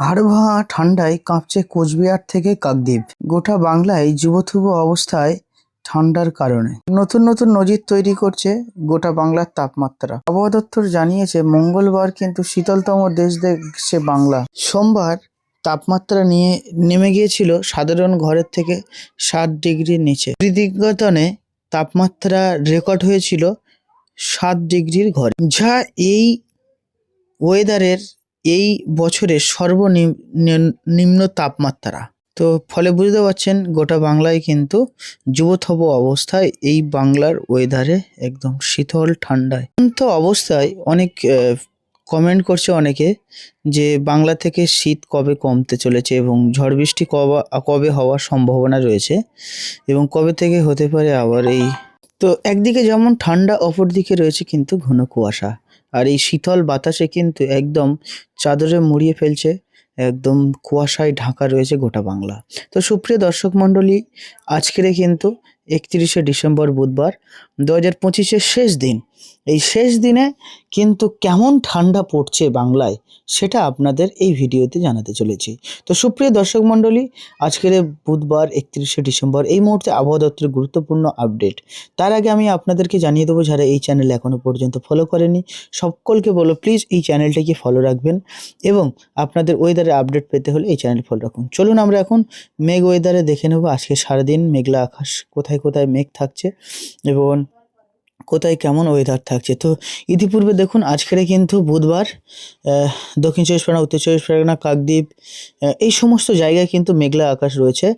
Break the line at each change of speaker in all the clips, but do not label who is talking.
হাড়ভাঙা ঠান্ডায় কাঁপছে কোচবিহার থেকে কাকদ্বীপ। গোটা বাংলায় যুবথুবু অবস্থায় ঠান্ডার কারণে। নতুন নতুন নজির তৈরি করছে গোটা বাংলার তাপমাত্রা। আবহাওয়া দপ্তর জানিয়েছে, মঙ্গলবার কিন্তু শীতলতম দেশ দেখছে বাংলা। সোমবার তাপমাত্রা নিয়ে নেমে গিয়েছিল সাধারণ ঘরের থেকে সাত ডিগ্রির নিচে। দিগতনে তাপমাত্রা রেকর্ড হয়েছিল সাত ডিগ্রির ঘরে। যা এই ওয়েদারের এই বছরের সর্বনিম্ন তাপমাত্রা। তো ফলে বুঝতে পারছেন, গোটা বাংলায় কিন্তু যুবথব অবস্থায় এই বাংলার ওয়েদারে একদম শীতল ঠান্ডায়। তো অবস্থায় অনেক কমেন্ট করছে অনেকে যে বাংলা থেকে শীত কবে কমতে চলেছে এবং ঝড় বৃষ্টি কবে কবে হওয়ার সম্ভাবনা রয়েছে এবং কবে থেকে হতে পারে আবার এই। তো একদিকে যেমন ঠান্ডা, অপরদিকে রয়েছে কিন্তু ঘন কুয়াশা। আর এই শীতল বাতাসে কিন্তু একদম চাদরে মুড়িয়ে ফেলছে, একদম কুয়াশায় ঢাকা রয়েছে গোটা বাংলা। তো সুপ্রিয় দর্শক মণ্ডলী, আজকেরে কিন্তু একত্রিশে ডিসেম্বর বুধবার দু হাজার পঁচিশের শেষ দিন। এই শেষ দিনে কিন্তু কেমন ঠান্ডা পড়ছে বাংলায় সেটা আপনাদের এই ভিডিওতে জানাতে চলেছি। তো সুপ্রিয় দর্শক মণ্ডলী, আজকের বুধবার একত্রিশে ডিসেম্বর, এই মুহূর্তে আবহাওয়া দপ্তরের গুরুত্বপূর্ণ আপডেট। তার আগে আমি আপনাদেরকে জানিয়ে দেবো, যারা এই চ্যানেল এখনও পর্যন্ত ফলো করেনি, সকলকে বলো প্লিজ এই চ্যানেলটিকে ফলো রাখবেন এবং আপনাদের ওয়েদারের আপডেট পেতে হলে এই চ্যানেল ফলো রাখুন। চলুন আমরা এখন মেঘ ওয়েদারে দেখে নেব, আজকে সারাদিন মেঘলা আকাশ, কোথায় কোথায় মেঘ থাকছে এবং কোথায় কেমন ওয়েদার থাকছে? তো ইতিপূর্বে দেখুন, আজকেরে কিন্তু বুধবার দক্ষিণ চব্বিশ পরগনা, উত্তর চব্বিশ পরগনা, কাকদ্বীপ এই সমস্ত জায়গায় কিন্তু মেঘলা আকাশ রয়েছে।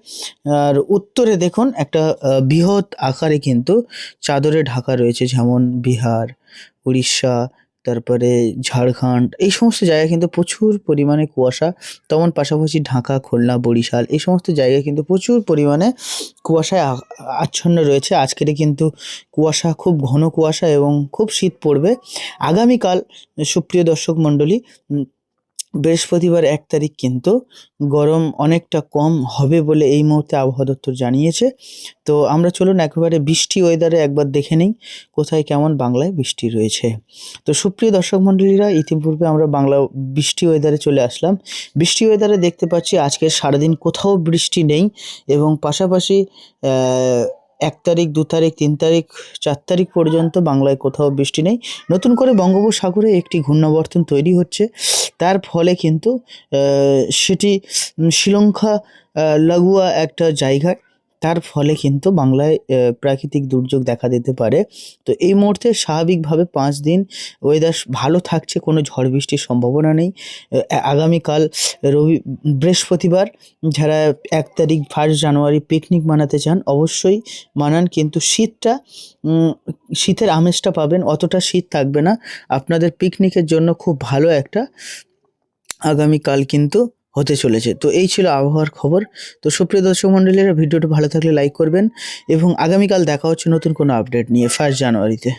আর উত্তরে দেখুন, একটা বৃহৎ আকারে কিন্তু চাদরে ঢাকা রয়েছে, যেমন বিহার, উড়িষ্যা তারপরে ঝাড়খণ্ড, এই সমস্ত জায়গায় কিন্তু প্রচুর পরিমাণে কুয়াশা, তেমন পাশাপাশি ঢাকা, খুলনা, বরিশাল, এই সমস্ত জায়গায় কিন্তু প্রচুর পরিমাণে কুয়াশায় আচ্ছন্ন রয়েছে। আজকের কিন্তু কুয়াশা, খুব ঘন কুয়াশা এবং খুব শীত পড়বে। আগামীকাল সুপ্রিয় দর্শক মণ্ডলী বৃহস্পতিবার এক তারিখ কিন্তু গরম অনেকটা কম হবে বলে এই মুহূর্তে আবহাওয়া দপ্তর জানিয়েছে। তো আমরা চলুন একেবারে বৃষ্টি ওয়েদারে একবার দেখে নিই, কোথায় কেমন বাংলায় বৃষ্টি রয়েছে। তো সুপ্রিয় দর্শক মণ্ডলীরা, ইতিপূর্বে আমরা বাংলা বৃষ্টি ওয়েদারে চলে আসলাম। বৃষ্টি ওয়েদারে দেখতে পাচ্ছি আজকে সারাদিন কোথাও বৃষ্টি নেই এবং পাশাপাশি এক তারিখ, দু তারিখ, তিন তারিখ, চার তারিখ পর্যন্ত বাংলায় কোথাও বৃষ্টি নেই। নতুন করে বঙ্গোপসাগরে একটি ঘূর্ণাবর্তন তৈরি হচ্ছে। তার ফলে কিন্তু সেটি শ্রীলঙ্কা লাগুয়া একটা জায়গা। তার ফলে কিন্তু বাংলায় প্রাকৃতিক দুর্যোগ দেখা দিতে পারে। তো এই মুহূর্তে স্বাভাবিকভাবে পাঁচ দিন ওয়েদার ভালো থাকছে, কোনো ঝড় বৃষ্টির সম্ভাবনা নেই। আগামীকাল রবি, বৃহস্পতিবার যারা এক তারিখ ফার্স্ট জানুয়ারি পিকনিক মানাতে চান, অবশ্যই মানান। কিন্তু শীতটা শীতের আমেজটা পাবেন, অতটা শীত থাকবে না। আপনাদের পিকনিকের জন্য খুব ভালো একটা আগামীকাল কিন্তু হতে চলেছে। তো এই ছিল আবহাওয়ার খবর। তো সুপ্রিয় দর্শক মণ্ডলীরা, ভিডিওটা ভালো থাকলে লাইক করবেন এবং আগামীকাল দেখা হচ্ছে নতুন কোনো আপডেট নিয়ে ফার্স্ট জানুয়ারিতে।